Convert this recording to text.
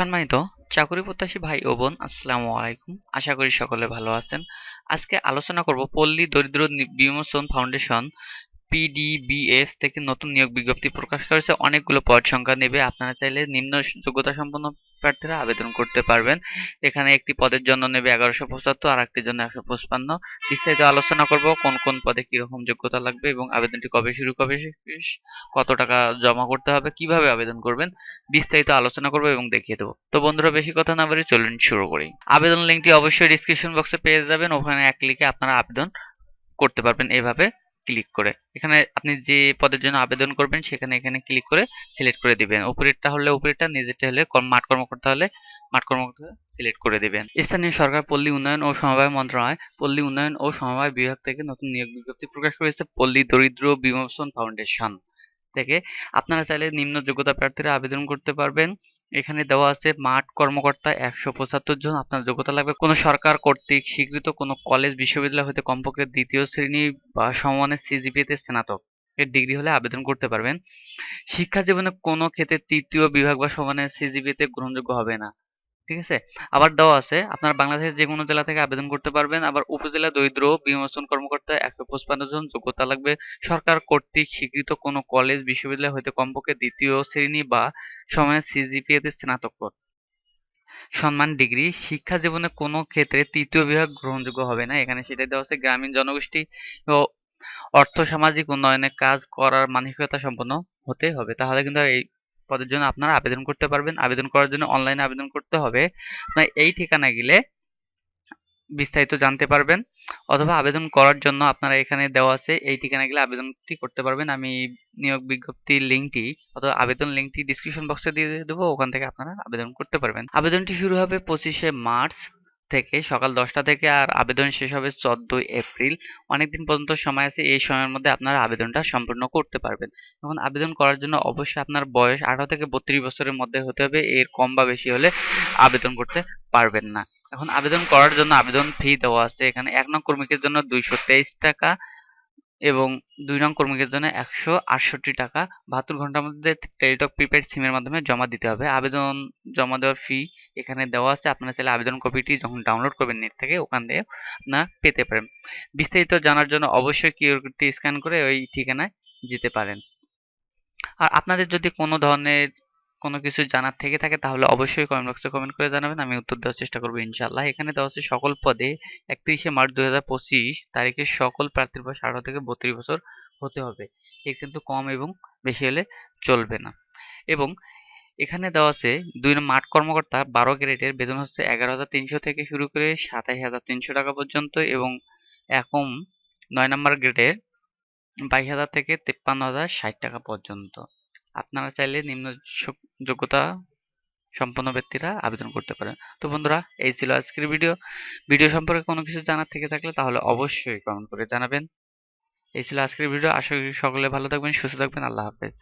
সম্মানিত চাকরি প্রত্যাশী ভাই ও বোন, আসসালামু আলাইকুম। আশা করি সকলে ভালো আছেন। আজকে আলোচনা করব পল্লী দরিদ্র বিমোচন ফাউন্ডেশন, পিডিবিএফ থেকে নতুন নিয়োগ বিজ্ঞপ্তি প্রকাশ করেছে। অনেকগুলো পদ সংখ্যা নেবে। আপনারা চাইলে নিম্ন যোগ্যতা সম্পন্ন প্রার্থীরা আবেদন করতে পারবেন। এখানে একটি পদের জন্য নেবে এগারোশো পঁচাত্তর আর একটির জন্য একশো পঁচপান্ন। বিস্তারিত আলোচনা করব, কোন কোন পদে কীরকম যোগ্যতা লাগবে এবং আবেদনটি কবে শুরু, কবে কত টাকা জমা করতে হবে, কীভাবে আবেদন করবেন, বিস্তারিত আলোচনা করব এবং দেখিয়ে দেবো। তো বন্ধুরা, বেশি কথা না বলে চলুন শুরু করি। আবেদন লিঙ্কটি অবশ্যই ডিসক্রিপশন বক্সে পেয়ে যাবেন। ওখানে এক ক্লিকে আপনারা আবেদন করতে পারবেন এভাবে। ক্লিক করে। এখানে আপনি যে পদের জন্য আবেদন করবেন, সেখানে এখানে ক্লিক করে সিলেক্ট করে দিবেন। উপরেরটা হলে উপরেরটা, নিজেরটা হলে মাঠ কর্মকর্তা হলে মাঠ কর্মকর্তা সিলেক্ট করে দিবেন। স্থানীয় সরকার পল্লী উন্নয়ন ও সমবায় মন্ত্রণালয়, পল্লী উন্নয়ন ও সমবায় বিভাগ থেকে নতুন নিয়োগ বিজ্ঞপ্তি প্রকাশ করেছে পল্লী দরিদ্র বিমোচন ফাউন্ডেশন। থেকে আপনারা চাইলে নিম্ন যোগ্যতা প্রার্থীরা আবেদন করতে পারবেন। এখানে দেওয়া আছে, মাঠ কর্মকর্তা একশো পঁচাত্তর জন, আপনার যোগ্যতা লাগবে কোনো সরকার কর্তৃক স্বীকৃত কোনো কলেজ, বিশ্ববিদ্যালয় হতে কমপক্ষে দ্বিতীয় শ্রেণি বা সমমানের সিজিপিতে স্নাতক। এর ডিগ্রি হলে আবেদন করতে পারবেন। শিক্ষা জীবনে কোনো ক্ষেত্রে তৃতীয় বিভাগ বা সমানের সিজিপিতে গ্রহণযোগ্য হবে না। ঠিক আছে? আবার দেওয়া আছে, আপনার বাংলাদেশের যে কোনো জেলা থেকে আবেদন করতে পারবেন। আবার উপজেলা দরিদ্র বিমোচন কর্মকর্তা একশো পঁচপান্ন জন যোগ্যতা লাগবে। সরকার কর্তৃক স্বীকৃত কোনো কলেজ, বিশ্ববিদ্যালয় হতে কমপক্ষে দ্বিতীয় শ্রেণি বা সমানের সিজিপিএতে স্নাতক সম্মান ডিগ্রি, শিক্ষা জীবনে কোনো ক্ষেত্রে তৃতীয় বিভাগ গ্রহণযোগ্য হবে না। এখানে সেটা দেওয়া আছে, গ্রামীণ জনগোষ্ঠী ও অর্থ সামাজিক উন্নয়নে কাজ করার মানসিকতা সম্পন্ন হতে হবে। তাহলে কিন্তু এই পদের জন্য আপনারা আবেদন করতে পারবেন। আবেদন করার জন্য অনলাইনে আবেদন করতে হবে। আপনার এই ঠিকানা গেলে বিস্তারিত জানতে পারবেন। অথবা আবেদন করার জন্য আপনারা এখানে দেওয়া আছে, এই ঠিকানা গেলে আবেদনটি করতে পারবেন। আমি নিয়োগ বিজ্ঞপ্তির লিঙ্কটি অথবা আবেদন লিঙ্কটি ডিসক্রিপশন বক্সে দিয়ে দেবো। ওখান থেকে আপনারা আবেদন করতে পারবেন। আবেদনটি শুরু হবে পঁচিশে মার্চ। থেকে সকাল দশটা থেকে আর আবেদন শেষ হবে চোদ্দই এপ্রিল। অনেকদিন পর্যন্ত সময় আছে, এই সময়ের মধ্যে আপনারা আবেদনটা সম্পূর্ণ করতে পারবেন। এখন আবেদন করার জন্য অবশ্যই আপনার বয়স আঠারো থেকে বত্রিশ বছরের মধ্যে হতে হবে, এর কম বা বেশি হলে আবেদন করতে পারবেন না। এখন আবেদন করার জন্য আবেদন ফি দেওয়া আছে, এখানে এক নং কর্মীকের জন্য দুইশো তেইশ টাকা এবং দুই নং কর্মীকের জন্য একশো আটষট্টি টাকা। বাহাত্তর ঘণ্টার মধ্যে টেলিটক প্রিপেড সিমের মাধ্যমে জমা দিতে হবে। আবেদন, জমা দেওয়ার ফি এখানে দেওয়া আছে। আপনারা চাইলে আবেদন কপিটি যখন ডাউনলোড করবেন নেট থেকে, ওখান থেকে আপনারা পেতে পারেন। বিস্তারিত জানার জন্য অবশ্যই কিউআর কোডটি স্ক্যান করে ওই ঠিকানায় যেতে পারেন। আর আপনাদের যদি কোনো ধরনের কোনো কিছু জানার থেকে থাকে, তাহলে অবশ্যই কমেন্ট বক্সে কমেন্ট করে জানাবেন, আমি উত্তর দেওয়ার চেষ্টা করব ইনশাল্লাহ এখানে দেওয়া হচ্ছে সকল পদে একত্রিশে মার্চ দু হাজার পঁচিশ তারিখে সকল প্রার্থীর বয়স আঠারো থেকে বত্রিশ বছর হতে হবে। এর কিন্তু কম এবং বেশি হলে চলবে না। এবং এখানে দেওয়া আছে দুই মাঠ কর্মকর্তা বারো গ্রেডের বেতন হচ্ছে এগারো হাজার তিনশো থেকে শুরু করে সাতাশ হাজার তিনশো টাকা পর্যন্ত এবং এখন নয় নম্বর গ্রেডের বাইশ হাজার থেকে তেপ্পান্ন হাজার ষাট টাকা পর্যন্ত। আপনারা চাইলে নিম্ন যোগ্যতা সম্পন্ন ব্যক্তিরা আবেদন করতে পারেন। তো বন্ধুরা, এই ছিল আজকের ভিডিও। ভিডিও সম্পর্কে কোনো কিছু জানার থেকে থাকলে তাহলে অবশ্যই কমেন্ট করে জানাবেন। এই ছিল আজকের ভিডিও। আশা করি সকলে ভালো থাকবেন, সুস্থ থাকবেন। আল্লাহ হাফেজ।